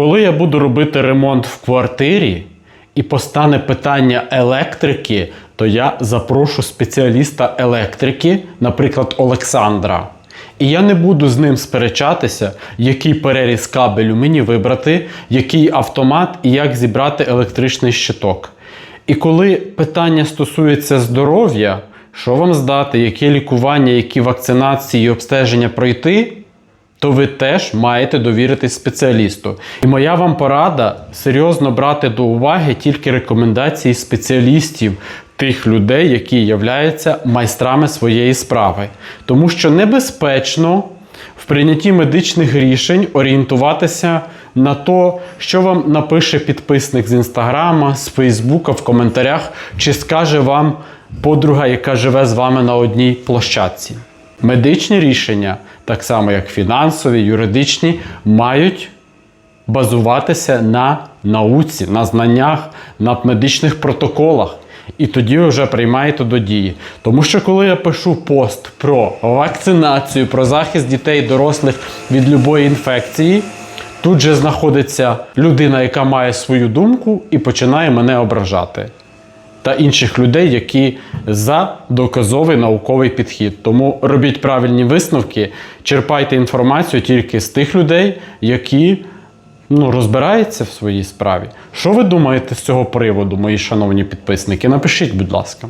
Коли я буду робити ремонт в квартирі і постане питання електрики, то я запрошу спеціаліста електрики, наприклад, Олександра. І я не буду з ним сперечатися, який переріз кабелю мені вибрати, який автомат і як зібрати електричний щиток. І коли питання стосується здоров'я, що вам здати, яке лікування, які вакцинації і обстеження пройти, то ви теж маєте довіритись спеціалісту. І моя вам порада серйозно брати до уваги тільки рекомендації спеціалістів, тих людей, які являються майстрами своєї справи. Тому що небезпечно в прийнятті медичних рішень орієнтуватися на то, що вам напише підписник з інстаграма, з Фейсбука в коментарях, чи скаже вам подруга, яка живе з вами на одній площадці. Медичні рішення, так само як фінансові, юридичні, мають базуватися на науці, на знаннях, на медичних протоколах. І тоді ви вже приймаєте до дії. Тому що коли я пишу пост про вакцинацію, про захист дітей і дорослих від любої інфекції, тут же знаходиться людина, яка має свою думку, і починає мене ображати. Та інших людей, які за доказовий науковий підхід. Тому робіть правильні висновки, черпайте інформацію тільки з тих людей, які ну, розбираються в своїй справі. Що ви думаєте з цього приводу, мої шановні підписники? Напишіть, будь ласка.